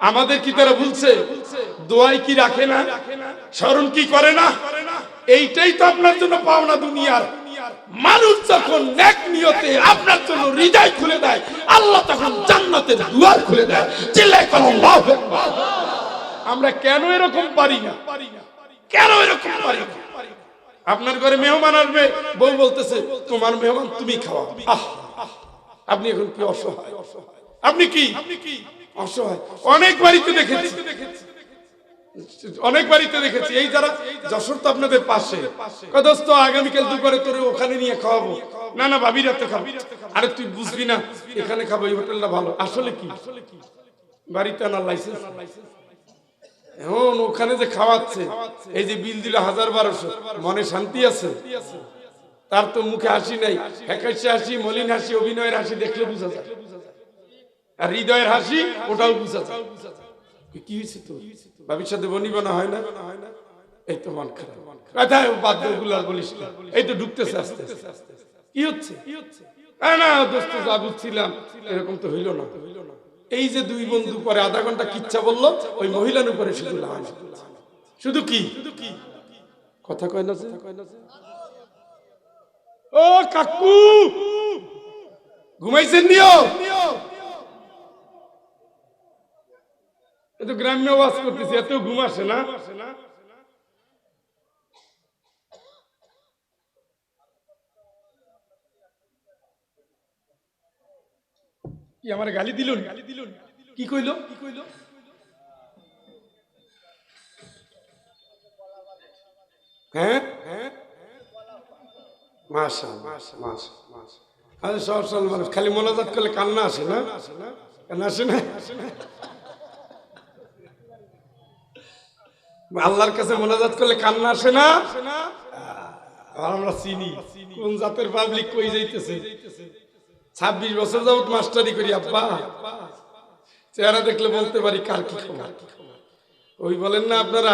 আমাদের কি তারা বলছে? দোয়াই কি রাখে না? স্মরণ কি করে না? এইটাই তো আপনার জন্য পাওনা দুনিয়ার। মানুষ যখন নেক নিয়তে আপনার জন্য হৃদয় খুলে দেয়, আল্লাহ তখন জান্নাতের দুয়ার খুলে দেয়। চিল্লায় কোন আমরা কেন এরকম পারি না? কেন এরকম পারি না? আপনার ঘরে মেহমান আসবে, বউ বলতেছে, তোমার মেহমান তুমি খাওয়া আপনি এখন কি অসহায়? আপনি কি? দেখেছি। এই পাশে। আগামীকাল ওখানে নিয়ে আরে, তুই বুঝবি না, এখানে খাব, এই হোটেলটা ভালো। আসলে কি? বাড়িতে আনার লাইসেন্স ওখানে যে খাওয়াচ্ছে, এই যে বিল দিল হাজার বারোশো, মনে শান্তি আছে? তার তো মুখে হাসি নাই। একাশি হাসি, মলিন হাসি, অভিনয়ের হাসি দেখলে বুঝা যায়। আর হৃদয়ের হাসি ওটাও বুঝা যায়। কি হয়েছে তো বনিব না হয় না? এই তো মন খারাপ। কোথায় বলিস এই তো ঢুকতেছে আস্তে আস্তে। কি হচ্ছে? আরে না দোস্ত যা বুঝছিলাম এরকম তো হইল না। এই যে দুই বন্ধু পরে আধা ঘণ্টা কিচ্ছা বলল ওই মহিলার উপরে শুধু শুধু কি? কথা কয় না ও কাকু! ঘুমাইছেন নিও এত গ্রাম্য বাস করতেছি, এত ঘুম আসে না। আমার গালি দিল? গালি কি কইল? কি কইল হ্যাঁ? মাসা মাসা মাসা মাসা সব মানুষ খালি মোনাজাত করলে কান্না আসে না? কান্না আসে না? আল্লাহর কাছে মোনাজাত করলে কান্না আসে না? আমরা চিনি। কোন জাতের পাবলিক কই যাইতেছে? ছাব্বিশ বছর যাবত মাস্টারি করি, আব্বা। চেহারা দেখলে বলতে পারি কার কি খবর? ওই বলেন না আপনারা,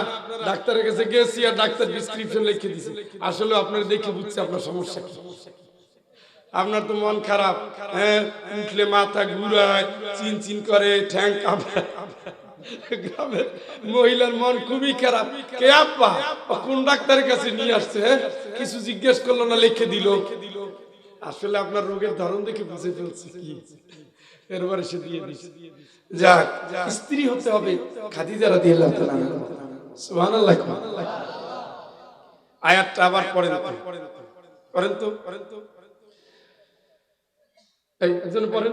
ডাক্তারের কাছে গেছি আর ডাক্তার প্রেসক্রিপশন লিখে দিছে। আসলে আপনারা দেখে বুঝছে আপনার সমস্যা কি। আপনার তো মন খারাপ হ্যাঁ? উঠলে মাথা ঘুরায় চিন চিন করে, ঠ্যাং কাঁপে। গ্রামের মহিলার মন খুবই খারাপ। কে আপ্পা ও কোন ডাক্তারের কাছে নিয়ে আসছে হ্যাঁ? কিছু জিজ্ঞেস করল না, লিখে দিল। আসলে আপনার রোগের ধরন দেখে বুঝে ফেলছে কি। এরপরে সে দিয়ে দিচ্ছে যাক, স্ত্রী হতে হবে আয়াতটা আবার করেন তো। করেন তো। এই, একজন পড়েন।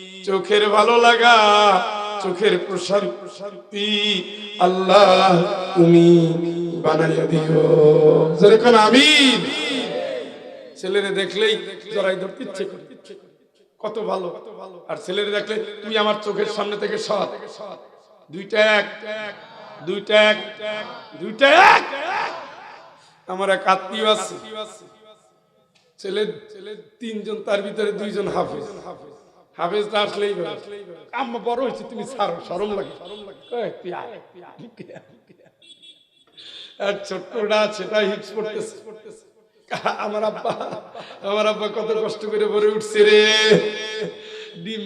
চোখের ভালো লাগা, চোখের প্রসার প্রশান্তি আল্লাহ তুমি বানাইয়া দিও। যেরকম আমি ছেলেরে দেখলেই জড়াই ধরতে ইচ্ছে করে। কত ভালো। আর ছেলেরে দেখলে তুমি আমার চোখের সামনে থেকে সৎ দুইটা এক দুইটা এক দুইটা এক। আমার এক আত্মীয় আছে। ছেলে ছেলে তিনজন, তার ভিতরে দুইজন হাফেজ হাফেজ। আসলেই বলে, আম্মা বড় হয়েছে তুমি ছাড়ো সরম লাগে। ছোট্টটা সেটা আমার আব্বা আমার আব্বা কত কষ্ট করে ভরে উঠছে রে। ডিম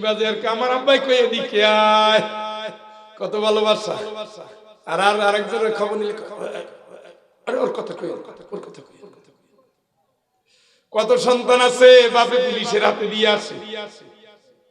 আমার আব্বাই কই এদিকে আয়। কত ভালোবাসা। আর আর আরেকজনের খবর নিলে আরে ওর কথা কই ওর কথা কই ওর কথা কই। কত সন্তান আছে বাপে পুলিশের হাতে দিয়ে আসে।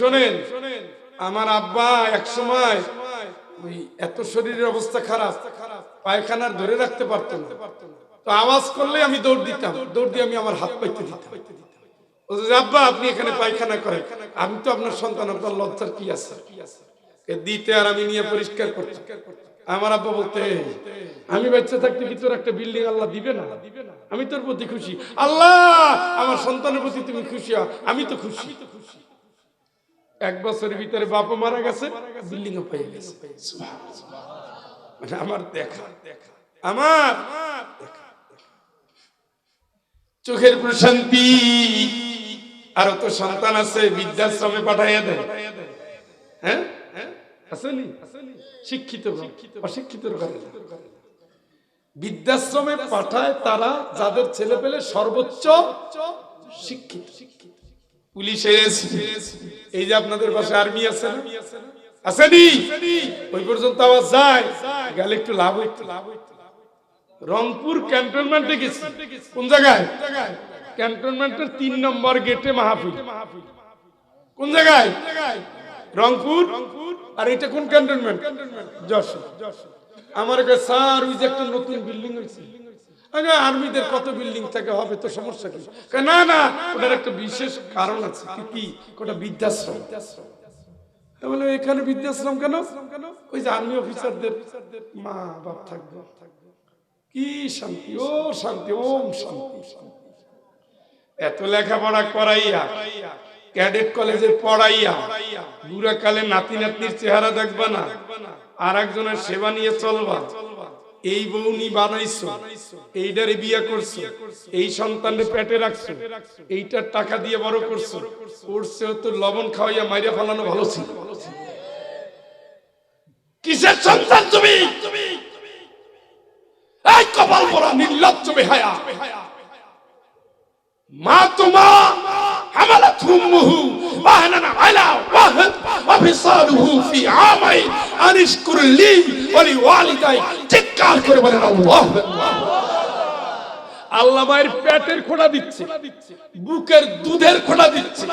শোনেন, আমার আব্বা এক সময় ওই এত শরীরের অবস্থা খারাপ পায়খানার ধরে রাখতে পারতো না। তো আওয়াজ করলে আমি দৌড় দিতাম, দৌড় দিয়ে আমি আমার হাত পাইতে দিতাম। আব্বা, আপনি এখানে পায়খানা করেন। আমি তো আপনার সন্তান, আপনার লজ্জার কি আছে? দিতে আর আমি নিয়ে পরিষ্কার করছি আমার আব্বা বলতে, আমি বাচ্চা থাকতে কি তোর একটা বিল্ডিং আল্লাহ দিবে না? আমি তোর প্রতি খুশি। আল্লাহ, আমার সন্তানের প্রতি তুমি খুশি হও। আমি তো খুশি। এক বছরের ভিতরে বাবা মারা গেছে বিল্ডিং ও পেয়ে গেছে। মানে আমার দেখা আমার চোখের প্রশান্তি আরও তো সন্তান আছে বৃদ্ধাশ্রমে পাঠাইয়া দেয়। হ্যাঁ? আসেনি? শিক্ষিত অশিক্ষিত বৃদ্ধাশ্রমে পাঠায় তারা যাদের ছেলে পেলে সর্বোচ্চ শিক্ষিত শিক্ষিত। এই যে আপনাদের পাশে আর্মি আছে একটু লাভ হইতো। লাভ রংপুর ক্যান্টনমেন্টে গেছি। কোন জায়গায়? ক্যান্টনমেন্টের তিন নম্বর গেটে মাহফিল। কোন জায়গায়? রংপুর। আর এটা কোন ক্যান্টনমেন্ট? যশোর। আমার স্যার, ওই যে একটা নতুন বিল্ডিং হয়েছে। আর্মিদের কত বিল্ডিং থাকে হবে তো সমস্যা কি? না না, ওটার একটা বিশেষ কারণ আছে। কি ওটা বৃদ্ধাশ্রম। এখানে বৃদ্ধাশ্রম কেন? ওই যে আর্মি অফিসারদের মা বাপ থাকবে। কি শান্তি, ও শান্তি, ওম শান্তি। এত লেখাপড়া করাইয়া, ক্যাডেট কলেজে পড়াইয়া বুড়া কালে নাতি নাতনির চেহারা দেখবা না? আর একজনের সেবা নিয়ে চলবা? এই বৌনি বানাইছো এইটারে বিয়া করছ, এই সন্তানরে পেটে রাখছো, এইটার টাকা দিয়ে বড় করছ, করছে তো লবণ খাওয়াইয়া মাইরা ফালানো ভালো ছিল। কিসের সন্তান তুমি? এই কপাল নির্লজ্জ মা তোমা হামালা থুমহু বাহনানা আলা ওয়া ফি আমাই আনিশকুর লি ওয়া চিৎকার করে বলেন আল্লাহ। মায়ের পেটের খোঁড়া দিচ্ছে, বুকের দুধের খোঁড়া দিচ্ছে,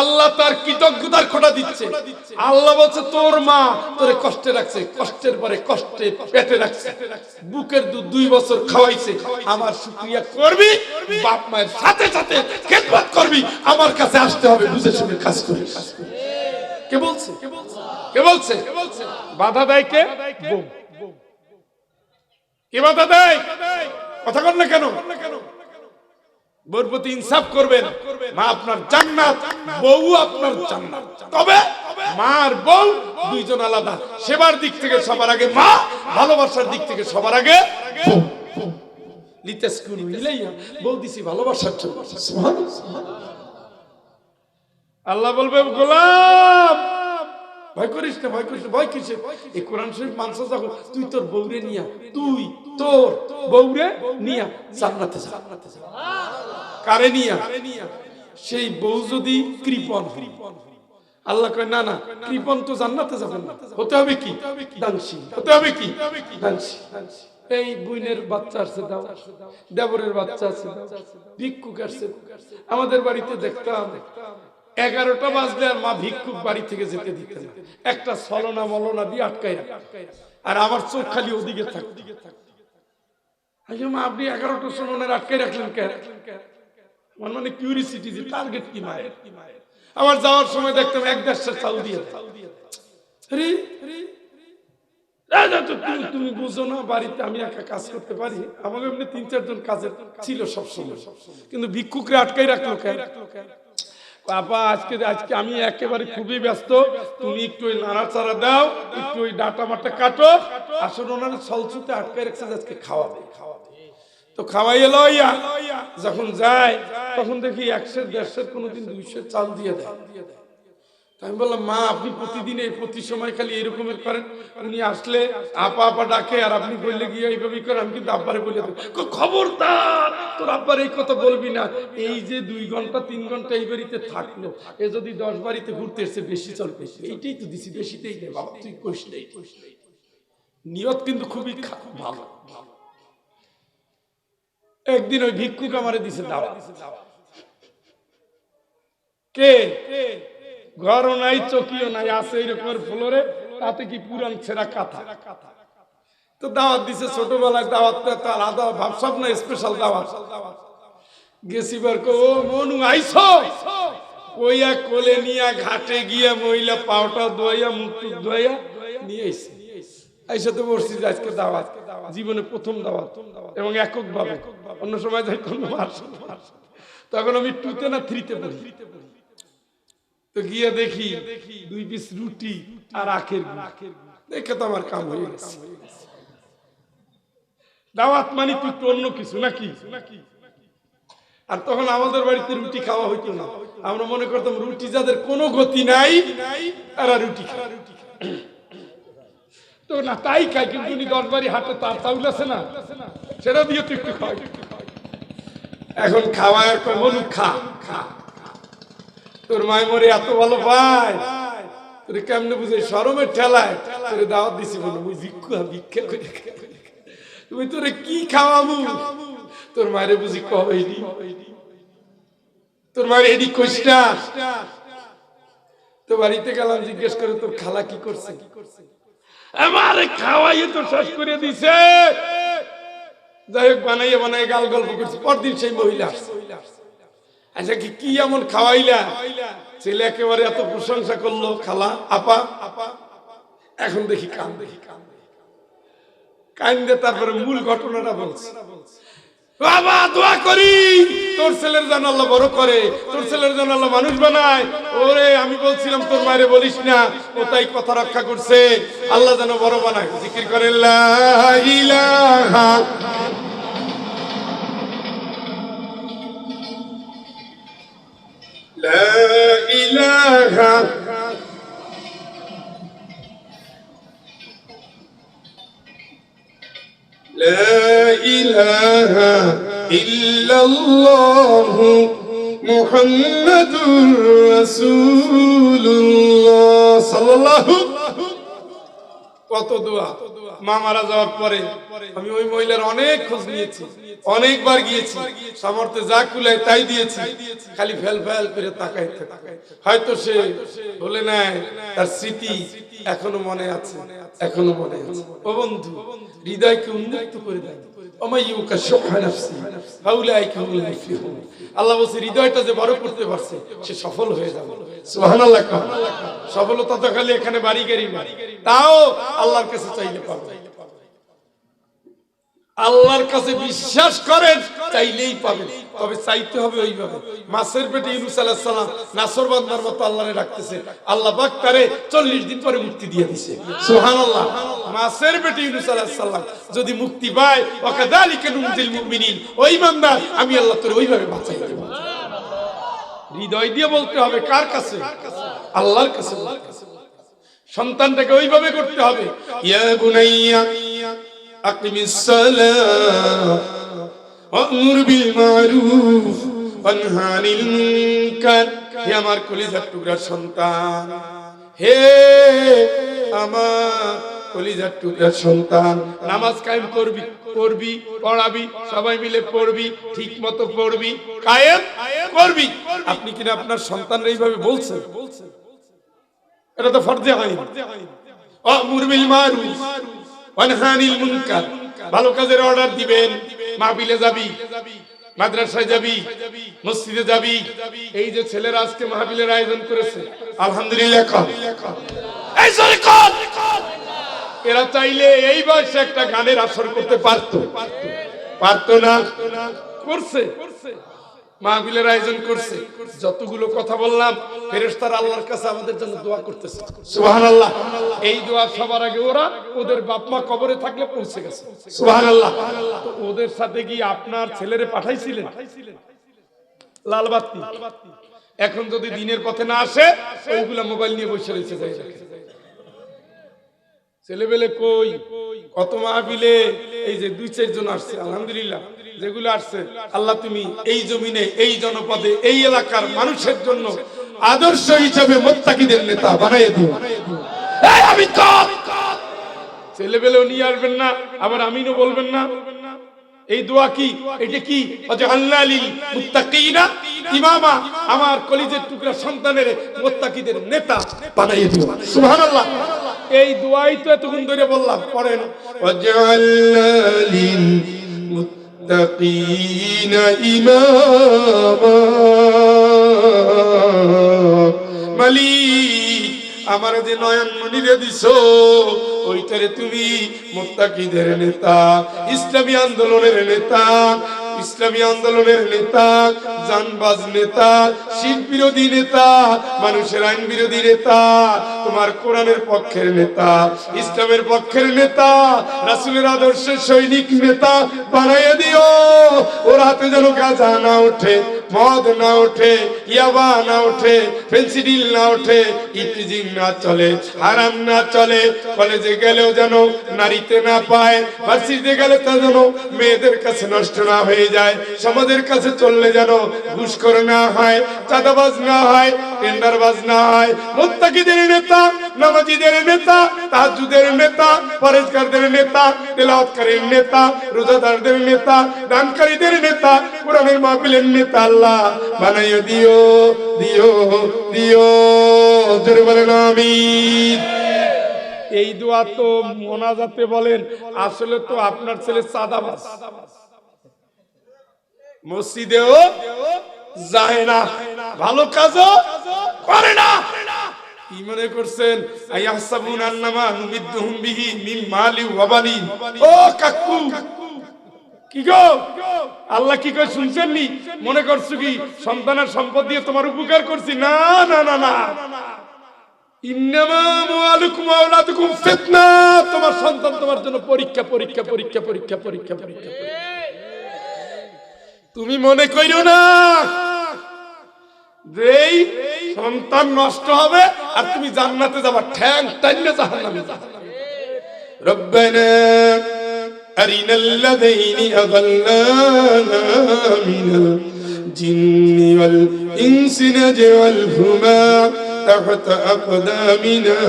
আল্লাহ তার কৃতজ্ঞতার খোঁড়া দিচ্ছে। আল্লাহ বলছে, তোর মা তোরে কষ্টে রাখছে, কষ্টের পরে কষ্টে পেটে রাখছে। বুকের দুধ দুই বছর খাওয়াইছে, আমার করবি, বাপ মায়ের সাথে সাথে খেদমত করবি, আমার কাছে আসতে হবে, বুঝে শুনে কাজ করে কে বলছে? কে বলছে? বাধা দেয় কে। কে বাধা দেয়? কথা কর না কেন? বউর ইনসাফ করবেন। মা আপনার জান্নাত, বউ আপনার জান্নাত। তবে মা আর বউ দুইজন আলাদা। সেবার দিক থেকে সবার আগে মা, ভালোবাসার দিক থেকে সবার আগে। লিতেস কুনু ইলাইয়া বউ দিছি ভালোবাসার জন্য। আল্লাহ বলবে, গোলাম! ভয় করিস না, ভয় করিস না, ভয় কিসে এই কোরআন শরীফ মানছ যখন তুই তোর বউরে নিয়া, তুই তোর বউরে নিয়া জান্নাতে যা। কারে নিয়া? সেই বউ যদি কৃপন। আল্লাহ কয়, না না কৃপন তো জান্নাতে যাবেন না। হতে হবে কি? দানশীল। হতে হবে কি? দানশীল। এই বুইনের বাচ্চা আছে দাও। দেবরের বাচ্চা আছে ভিক্ষুক আসছে আমাদের বাড়িতে দেখতাম এগারোটা বাজলে আর মা ভিক্ষুক বাড়ি থেকে যেতে দিতে না। একটা ছলনা মলনা দিয়ে আটকাই আর আমার চোখ খালি ওদিকে থাকতো। আচ্ছা মা, আপনি এগারোটার সময় আটকাই রাখলেন কে আমার মানে কিউরিসিটি যে টার্গেট কি মায়ের? আবার যাওয়ার সময় দেখতাম এক দেড়শো চাল দিয়ে তুমি বুঝো না, বাড়িতে আমি একা কাজ করতে পারি। আমাকে এমনি তিন চারজন কাজের ছিল সব সময় কিন্তু ভিক্ষুকরে আটকাই রাখল কেন? বাবা আজকে আজকে আমি একেবারে খুবই ব্যস্ত। তুমি একটু ওই নাড়াচাড়া দাও, একটু ওই ডাটা মাটা কাটো। আসলে ওনার সলসুতে আটকে রেখেছে আজকে খাওয়াবে। তো খাওয়াই এলো ইয়া যখন যায়, তখন দেখি একশো, দেড়শোর কোনোদিন দুইশো চাল দিয়ে দেয়। আমি বললাম, মা, আপনি প্রতিদিন এই প্রতি সময় খালি এরকমের করেন। উনি আসলে আপা আপা ডাকে, আর আপনি বললে গিয়ে এইভাবেই করেন আমি কিন্তু আব্বারে বলে ক- খবরদার, তোর আব্বার এই কথা বলবি না। এই যে দুই ঘণ্টা, তিন ঘণ্টা এই বাড়িতে থাকল, এ যদি দশ বাড়িতে ঘুরতে এসে বেশি চলবে এইটাই তো দিছি, বেশিতেই নেই বাবা, তুই কইস নেই নিয়ত কিন্তু খুবই ভালো। একদিন ওই ভিক্ষুক আমারে দিছে দাওয়া কে? ঘরও নাই চকিও নাই আছে এইরকমের ফ্লোরে তাতে কি পুরান ছেঁড়া কাঁথা? তো দাওয়াত দিছে ছোটবেলায় দাওয়াত তো একটা আলাদা ভাবসাব না স্পেশাল দাওয়াত। গেছি বার কো, ও মনু আইছো কইয়া কোলে নিয়া ঘাটে গিয়া মহিলা পাউটা দইয়া মুখ টুক দইয়া নিয়ে আইছে। আইসা তো বসছি আজকে দাওয়াত। জীবনে প্রথম দাওয়াত। এবং একক ভাবে অন্য সময় যাই তখন আমি টুতে না থ্রিতে পড়ি। তো গিয়ে দেখি দুই পিস রুটি আর আখের। দেখে তো আমার কাম হয়ে গেছে। দাওয়াত মানে তুই অন্য কিছু নাকি? আর তখন আমাদের বাড়িতে রুটি খাওয়া হইতো না। আমরা মনে করতাম রুটি যাদের কোনো গতি নাই, তারা রুটি তো না, তাই খাই কিন্তু উনি দশ বাড়ি হাটে তার চাউল আছে না। সেটা দিয়ে তুই একটু খাই এখন খাওয়া একটা মনু খা খা। তোর মায় মরে এত ভালো পায়। তোর কেমনে বুঝে সরমের ঠেলায়। তোর দাওয়াত দিছি বলো মুই ভিক্ষা ভিক্ষা করে তুমি তোরে কি খাওয়াবো? তোর মায়ের বুঝি কবে তোর মায়ের এডি তো বাড়িতে গেলাম, জিজ্ঞেস করে, তোর খালা কি করছে কি করছে? আমারে খাওয়াইয়ে তো শেষ করে দিছে। যাই হোক, বানাইয়ে বানাইয়ে গাল গল্প করছে। পরদিন সেই মহিলা আসছে। আচ্ছা কি কি এমন খাওয়াইলা ছেলে একেবারে এত প্রশংসা করল, খালা, আপা। আপা এখন দেখি কান দেখি কান কান্দে তারপরে মূল ঘটনাটা বলছে। বাবা, দোয়া করি। তোর ছেলের যেন আল্লাহ বড় করে, তোর ছেলের যেন আল্লাহ মানুষ বানায়। ওরে, আমি বলছিলাম, তোর মায়ের বলিস না, ও তাই কথা রক্ষা করছে। আল্লাহ যেন বড় বানায়। জিকির করে La ilahe La ilahe illallah Muhammedur Resulullah. Sallallahu কত দোয়া? মা মারা যাওয়ার পরে আমি ওই মহিলার অনেক খোঁজ নিয়েছি। অনেকবার গিয়েছি। সামর্থ্যে যা কুলাই তাই দিয়েছি। খালি ফেল ফেল করে তাকাই হয়তো সে বলে নাই, তার স্মৃতি এখনও মনে আছে, এখনও মনে আছে। ও বন্ধু, হৃদয়কে উন্মুক্ত করে দেয় বড় হয়ে সফলতা তো খালি এখানে বাড়ি গাড়ি না। তাও আল্লাহর কাছে চাইলে পাবে। আল্লাহর কাছে বিশ্বাস করেন, চাইলেই পাবেন তবে চাইতে হবে ওইভাবে। মাছের পেটে ইউনুস আলাইহিস সালাম নাসর বান্দার মতো আল্লাহরে রাখতেছে আল্লাহ পাক তারে 40 দিন পরে মুক্তি দিয়ে দিয়েছে সুবহানাল্লাহ। মাছের পেটে ইউনুস আলাইহিস সালাম যদি মুক্তি পায় ওয়াকাদালিকা নুনজিল মুমিনিন। ওই বান্দা, আমি আল্লাহ তোরে ওইভাবে বাঁচাই দেব। হৃদয় দিয়ে বলতে হবে, কার কাছে? আল্লাহর কাছে বলতে হবে। সন্তানটাকে ওইভাবে করতে হবে। ইয়া বুনাইয়া আকিমিস সালাহ ওয়ামুর হে আমার কলিজার টুকরার সন্তান, হে আমার কলিজার টুকরার সন্তান, নামাজ কায়েম করবি করবি পড়াবি, সবাই মিলে পড়বি ঠিক মতো পড়বি, কায়েম করবি। আপনি কিনা আপনার সন্তানরা এইভাবে বলছেন বলছেন? এটা তো ফরজে মুনকার। ভালো কাজের অর্ডার দিবেন, মাহফিলে যাবি, মাদ্রাসায় যাবি, মসজিদে যাবি। এই যে ছেলেরা আজকে মাহফিলের আয়োজন করেছে, আলহামদুলিল্লাহ এরা চাইলে এই বয়সে একটা গানের আসর করতে পারতো। পারতো না? করছে। মাহফিলের আয়োজন করছে। যতগুলো কথা বললাম, ফেরেশতার আল্লাহর কাছে আমাদের জন্য দোয়া করতেছে। সুবহানাল্লাহ। এই দোয়া সবার আগে ওরা ওদের বাপ মা কবরে থাকলে পৌঁছে গেছে। তো ওদের সাথে কি আপনার ছেলেরে পাঠাইছিলেন? লাল বাতি। এখন যদি দিনের পথে না আসে, ওইগুলা মোবাইল নিয়ে বসে রয়েছে। ছেলেবেলে কই? কত মাহফিলে? এই যে দুই চারজন আসছে, আলহামদুলিল্লাহ। যেগুলো আসছে, আল্লাহ তুমি এই জমিনে, এই জনপদে, এই এলাকার মানুষের জন্য আদর্শ হিসেবে মোত্তাকিদের নেতা বানাই দিও। আমি ছেলেবেলেও নিয়ে আসবেন না, আবার আমিনও বলবেন না। এই দোয়া কি? এটা কি? আল্লাহ মুত্তাকিনা ইমামা, আমার কলিজের টুকরা সন্তানের মোত্তাকিদের নেতা বানাইয়ে দিও। সুবহানাল্লাহ। এই দোয়াই তো এতক্ষণ ধরে বললাম, পড়েন। ওয়াজআলনা للمتقين إماما মালিক আমার যে নয়ন মনিরে দিছো ওইটারে তুমি মুত্তাকিদের নেতা ইসলামী আন্দোলনের নেতা ইসলামী আন্দোলনের নেতা জানবাজ নেতা শিখ বিরোধী নেতা, মানুষের আইন বিরোধী নেতা, তোমার কোরআনের পক্ষের নেতা, ইসলামের পক্ষের নেতা, রাসুলের আদর্শের সৈনিক নেতা, বানাইয়া দিও। ওর হাতে যেন গাঁজা না ওঠে মদ না ওঠে, ইয়াবা না ওঠে, ফেন্সিডিল না ওঠে ইফটিজিং না চলে, হারাম না চলে। কলেজে গেলেও যেন নারীতে না পায়, ভার্সিটিতে গেলে তা যেন মেয়েদের কাছে নষ্ট না হয়ে যায়, সমাজের কাছে চললে যেন ঘুষ করে না হয়, চাঁদাবাজ না হয়, টেন্ডারবাজ না হয়। মোত্তাকিদের নেতা নামাজিদের নেতা তাহাজুদের নেতা, পরেজগারদের নেতা, তেলাওয়াতকারীর নেতা, রোজাদারদের নেতা, দানকারীদের নেতা, কোরআনের মাহফিলের নেতা আল্লাহ। বানাইও দিও দিও দিও। জোরে বলেন, আমিন। এই দোয়া তো মোনাজাতে বলেন, আসলে তো আপনার ছেলে সাদাবাজ মসজিদেও যায় না, ভালো কাজও করে না। কি মনে করছেন? কি গো? আল্লাহ কি কই শুনছেন মনে করছ কি সন্তানের সম্পদ দিয়ে তোমার উপকার করছি? না না না না। ইন্নামা তোমার সন্তান তোমার জন্য পরীক্ষা পরীক্ষা পরীক্ষা পরীক্ষা পরীক্ষা পরীক্ষা। তুমি মনে কইরো না যেই সন্তান নষ্ট হবে আর তুমি জান্নাতে যাবা ঠ্যাং টাইনে জাহান্নামে যাবা ربنا أرنا الذين أضلانا من الجن والإنس نجعلهما تحت أقدامنا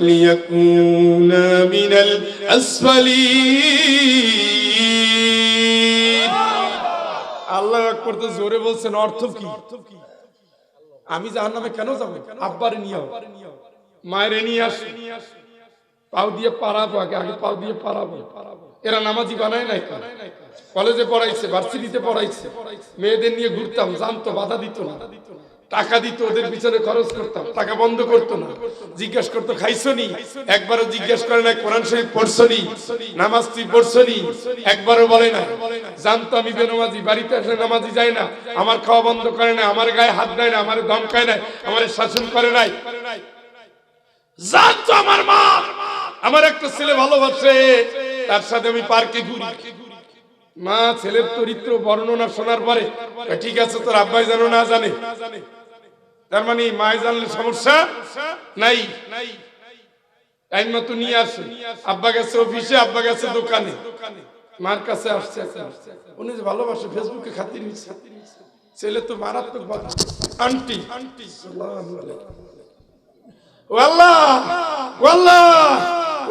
ليكونا من الأسفلين আল্লাহ আকবার তো জোরে বলছেন অর্থ কি আমি জাহার নামে কেন যাব? আব্বারে নিয়ে মায়ের নিয়ে আসি। পাও দিয়ে পারাবো আগে আগে পাও দিয়ে পারাবো এরা নামাজি বানায় নাই কলেজে পড়াইছে, ভার্সিটিতে পড়াইছে। মেয়েদের নিয়ে ঘুরতাম, জানতো, বাধা দিত না। টাকা দিত ওদের পিছনে খরচ করতাম, টাকা বন্ধ করতো না। জিজ্ঞেস করতো খাইছো নি একবারও জিজ্ঞেস করে না কোরআন শরীফ পড়ছো নি নামাজ তুই পড়ছো নি একবারও বলে না জানতো আমি বেনামাজি, বাড়িতে আসলে নামাজি যায় না। আমার খাওয়া বন্ধ করে না আমার গায়ে হাত দেয় না, আমার ধমকায় নাই, আমার শাসন করে নাই। জানতো আমার মা, আমার একটা ছেলে ভালোবাসে, তার সাথে আমি পার্কে ঘুরি। মা, ছেলের চরিত্র, বর্ণনা শোনার পরে ঠিক আছে, তোর আব্বাই জানো না জানে। তার মানে মায় জানলে সমস্যা নাই। টাইম মতো নিয়ে আসে আব্বা গেছে অফিসে, আব্বা গেছে দোকানে। মার কাছে আসছে। উনি যে ভালোবাসে ফেসবুকে খাতির নিচ্ছে। ছেলে তো মারাত্মক। আন্টি। আন্টি আল্লাহ! আল্লাহ!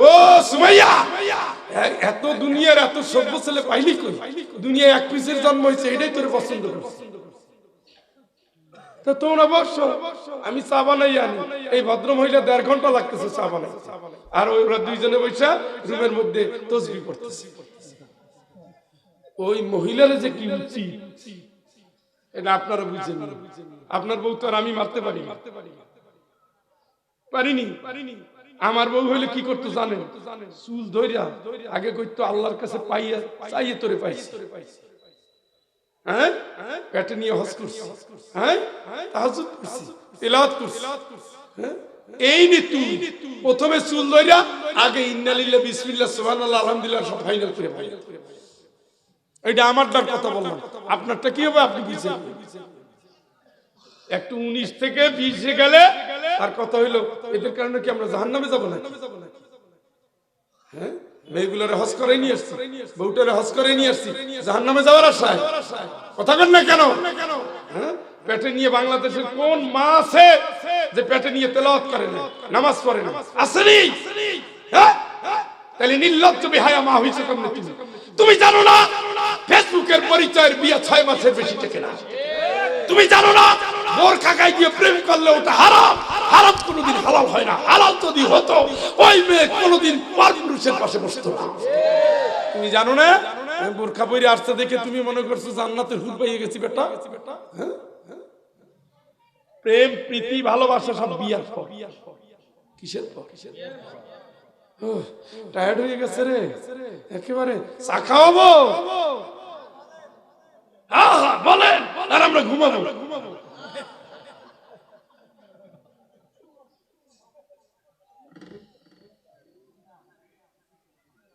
ও সুমাইয়া! এত দুনিয়ার এত সভ্য ছেলে পাইলি কই? দুনিয়ায় এক পিসের জন্ম হয়েছে, এটাই তোর পছন্দ করছে। তা তোমরা বসো। আমি চা বানাই আনি। এই ভদ্র মহিলা দেড় ঘণ্টা লাগতেছে চা বানাই। আর ওরা দুইজনে বৈশা রুমের মধ্যে তসবি পড়তেছে। ওই মহিলার যে কি উচিত এটা আপনারা বুঝেন আপনার বউ তো আর আমি মারতে পারি। পারিনি। আমার বউ হইলে কি করতো জানেন? চুল ধইরা আগে কইতো আল্লাহর কাছে পাইয়া, চাইয়ে তোরে পাইছি। হ্যাঁ? পেটে নিয়ে হস করছি। হ্যাঁ? তাহাজ্জুদ করছি। তিলাওয়াত করছি। হ্যাঁ? এই নে তুই। প্রথমে চুল ধইরা, আগে ইন্নালিল্লাহ বিসমিল্লাহ, সুবহানাল্লাহ, আলহামদুলিল্লাহ, সব ফাইনাল করে ফাইনাল এটা আমার দ্বার কথা বললাম। আপনারটা কি হবে? আপনি বুঝছেন একটু উনিশ থেকে বিশে গেলে তার কথা হইল, এদের কারণে কি আমরা জাহান নামে যাব না হ্যাঁ? মেয়েগুলোরে হস করে নিয়ে আসছি, বউটারে হস করে নিয়ে আসছি। জাহান নামে যাওয়ার আশায়? কথা বল না কেন? হ্যাঁ? পেটে নিয়ে বাংলাদেশের কোন মা আছে যে পেটে নিয়ে তেলাওয়াত করে না, নামাজ পড়ে না? আসেনি হ্যাঁ? তাহলে নির্লজ্জ বেহায়া মা হয়েছে কেমন তুমি? তুমি জানো না, ফেসবুকের পরিচয়ের বিয়ে ছয় মাসের বেশি টেকে না। তুমি জানো না বোরখা গায়ে দিয়ে প্রেম করলে ওটা হারাম। হারাম কোনোদিন হালাল হয় না। হালাল যদি হতো, ওই মেয়ে কোনোদিন পর পুরুষের পাশে বসতো না। তুমি জানো না? বোরখা পরে আসতে দেখে তুমি মনে করছ জান্নাতের হুদ পাইয়ে গেছি বেটা? হ্যাঁ? প্রেম, প্রীতি, ভালোবাসা সব বিয়ার পর। কিসের পর? কিসের টায়ার্ড হয়ে গেছে রে। একেবারে চা খাওয়াবো? বলেন, আর আমরা ঘুমাবো।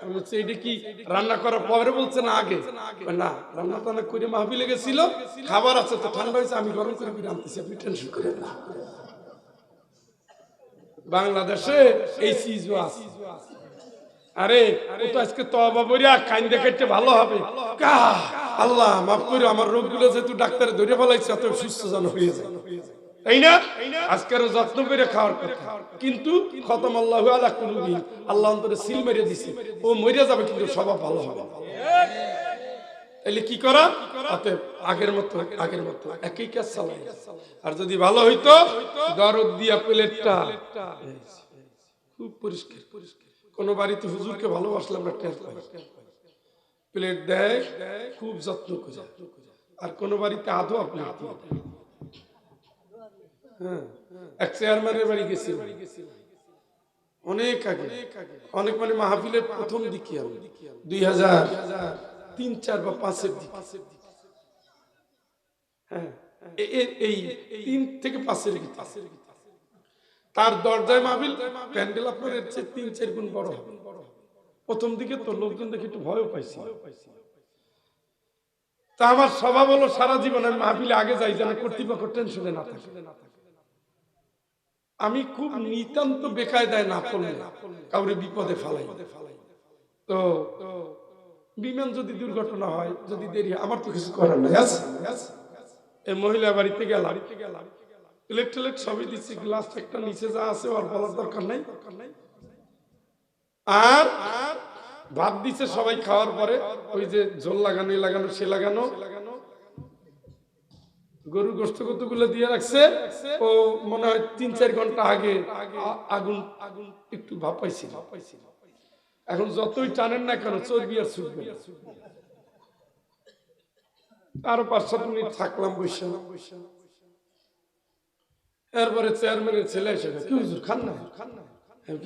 আমি বলছি, এটা কি রান্না করার পরে আগে? না, রান্না টান্না করে মাহবিলে গেছিল, খাবার আছে তো, ঠান্ডা হয়েছে, আমি গরম করে আনতেছি, আপনি টেনশন করেন না। বাংলাদেশে এই চিজও আছে। আরে, ও তো আজকে তবা বইরা কাইন দেখাইতে ভালো হবে। আল্লাহ, মাফ করো আমার রোগগুলো যেহেতু ডাক্তারে ধরে ফেলাইছে অত সুস্থ হয়ে যায়। তাই না? আজকের যত্ন করে খাওয়ার কথা। কিন্তু খতম আল্লাহ আলা কুলুবি আল্লাহ অন্তরে সিল মেরে দিছে। ও মরে যাবে কিন্তু স্বভাব ভালো হবে তাহলে কি করা? অতএব আগের মতো আগের মতো একই কাজ চালাই। আর যদি ভালো হইতো দরদ দিয়া প্লেটটা খুব পরিষ্কার। পরিষ্কার কোন বাড়িতে হুজুরকে ভালোবাসলাম না টের পাই। প্লেট দেয় খুব যত্ন করে। আর কোন বাড়িতে প্লেট দেয়। হ্যাঁ এক চেয়ারম্যানের বাড়ি গেছি অনেক আগে। অনেক মানে মাহফিলের প্রথম দিকে আমি। দুই হাজার তিন, চার বা পাঁচের দিকে। হ্যাঁ। এই তিন থেকে পাঁচের ভিতরে তার দরজায় মাহফিল, প্যান্ডেল আপনার এর তিন, চার গুণ বড়। প্রথম দিকে তো লোকজন দেখে একটু ভয়ও পাইছি তা আমার স্বভাব হলো সারা জীবন মাহফিলে আগে যাই যেন কর্তৃপক্ষ টেনশনে না থাকে। আমি খুব নিতান্ত বেকায়দায় না পড়লে কাউরে বিপদে ফালাই। তো বিমান যদি দুর্ঘটনা হয় যদি দেরি আমার তো কিছু করার নাই আছে? এই মহিলা বাড়িতে গেলাম। প্লেট টেলেট সবই দিচ্ছি গ্লাস একটা নিচে যা আছে আর বলার দরকার নাই। আর ভাত দিচ্ছে সবাই খাওয়ার পরে ওই যে ঝোল লাগানো লাগানো সে লাগানো। গরু গোস্ত কতগুলো দিয়ে রাখছে? ও মনে হয় তিন চার ঘণ্টা আগে আগুন আগুন একটু ভাপাইছি ভাপাইছি এখন যতই টানেন না কেন চর্বি আর ছুটবে। আরও পাঁচ সাত মিনিট থাকলাম বসে এরপরে চেয়ারম্যানের ছেলে এসে কি হুজুর, খান না? খান না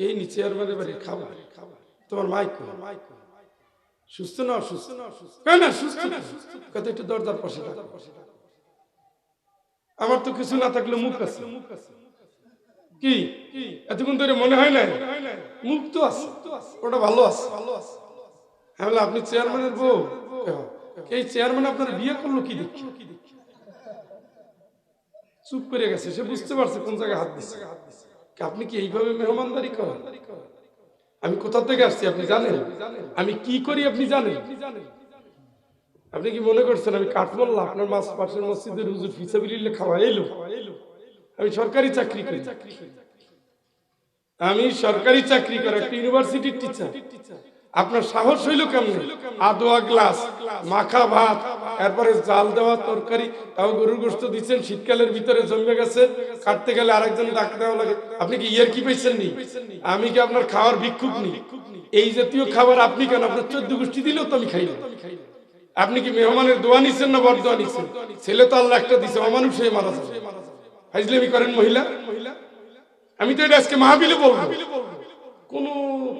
এই নি, চেয়ারম্যানের বাড়ি খাবার। খাবার তোমার মাইক মাইক সুস্থ না অসুস্থ? না অসুস্থ? না সুস্থ না কত একটু দরজার পাশে দরজার পাশে আমার তো কিছু না থাকলে মুখ আছে। কি? এতক্ষণ ধরে মনে হয় না মুখ তো আছে। ওটা ভালো আছে। ভালো আছে হ্যাঁ আপনি চেয়ারম্যানের বউ। এই চেয়ারম্যান আপনার বিয়ে করল কি দেখি চুপ করে গেছে। সে বুঝতে পারছে কোন জায়গায় হাত দিচ্ছে আপনি কি এইভাবে মেহমানদারি করেন? আমি কোথা থেকে আসছি আপনি জানেন? আমি কি করি আপনি জানেন? আপনি কি মনে করছেন আমি কাঠমোল্লা আপনার মাস পাশের মসজিদের হুজুর ফিসাবিল্লা খাওয়া এলো আমি সরকারি চাকরি করি। আমি সরকারি চাকরি করে, একটা ইউনিভার্সিটির টিচার আপনার সাহস হইল কেমন? আদোয়া গ্লাস, মাখা ভাত, এরপরে জাল দেওয়া, তরকারি, তাও গরুর গোস্ত দিচ্ছেন, শীতকালের ভিতরে জমে গেছে, কাটতে গেলে আরেকজন ডাক দেওয়া লাগে। আপনি কি ইয়ার কি পেয়েছেন নি? আমি কি আপনার খাওয়ার ভিক্ষুক নি? এই জাতীয় খাবার আপনি কেন আপনার চোদ্দ গোষ্ঠী দিলেও তো আমি খাই না? আপনি কি মেহমানের দোয়া নিচ্ছেন না বর দোয়া নিচ্ছেন ছেলে তো আল্লাহ একটা দিছে, অমানুষ হয়ে মারা যাবে। হাজলেমি করেন মহিলা? আমি তো এটা আজকে মাহাবিলে বলব। কোনো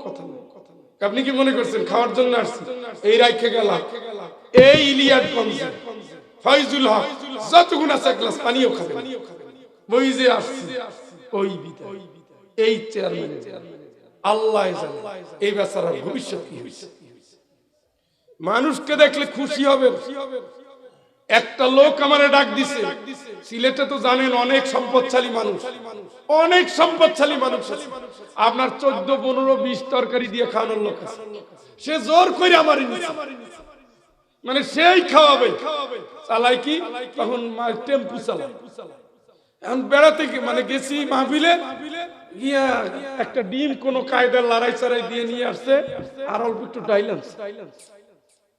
কথা নেই। আপনি কি মনে করছেন খাওয়ার জন্য আসছি? এই রাইখে গেলাম। এই গঞ্জে। ফয়জুল হক, যতগুণ আছে গ্লাস পানিও খাবে ওই যে আসছি, ওই বিদায়। এই চেয়ারম্যানের আল্লাহ জানে এই বেচারার ভবিষ্যৎ কি হয়েছে। মানুষকে দেখলে খুশি হবে। একটা লোক আমারে ডাক দিছে, সিলেটে তো জানেন অনেক সম্পদশালী মানুষ। অনেক সম্পদশালী মানুষ আপনার চোদ্দ, পনেরো, বিশ তরকারি দিয়ে খাওয়ানোর লোক সে জোর করে আমার মানে সেই খাওয়াবে। চালাই কি? তখন টেম্পু চালাই এখন বেড়াতে মানে গেছি মাহফিলে। গিয়া একটা ডিম কোন কায়দার লড়াই চড়াই দিয়ে নিয়ে আসছে। আর অল্প একটু ডাইলান্স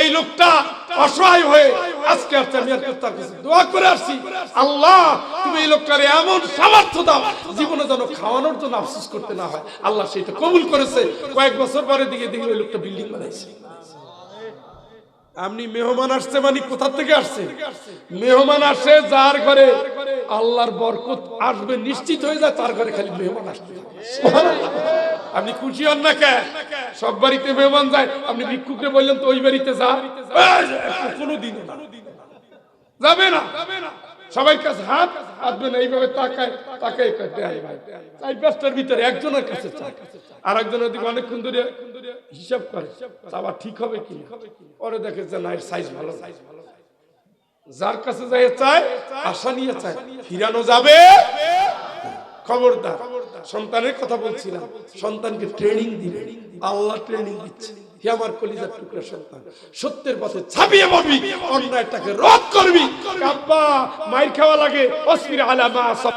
এই লোকটা অসহায় হয়ে আজকে আসছে আমি তার কাছে দোয়া করে আসছি। আল্লাহ, তুমি এই লোকটারে এমন সামর্থ্য দাও, জীবনে যেন খাওয়ানোর জন্য আফসোস করতে না হয়। আল্লাহ সেটা কবুল করেছে। কয়েক বছর পরে দিকে দেখি ওই লোকটা বিল্ডিং বানাইছে। আপনি মেহমান আসছে মানে কোথা থেকে আসছে? মেহমান আসে যার ঘরে আল্লাহর বরকত আসবে, নিশ্চিত হয়ে যায়, তার ঘরে খালি মেহমান সুবহানাল্লাহ। আপনি খুশি হন না কে? সব বাড়িতে মেহমান যায় আপনি ভিক্ষুকে বললেন তো ওই বাড়িতে যা। কোনো দিন যাবে না। সবাই কাছে হাত হাতবে না এইভাবে তাকায় তাকায় কয়, দেয় ভাই। চার পাঁচটার ভিতরে একজনের কাছে আর একজনের দিকে অনেকক্ষণ ধরে হিসাব করে আবার ঠিক হবে কি পরে দেখে যে না সাইজ ভালো সাইজ ভালো যার কাছে যায় চায় আশা নিয়ে চায় ফিরানো যাবে? খবরদার। সন্তানের কথা বলছিলাম। সন্তানকে ট্রেনিং দিবে। আল্লাহ ট্রেনিং দিচ্ছে। হে আমার কলিজার টুকরা সন্তান, সত্যের পথে করবি। খাওয়া লাগে। অসফির আলামা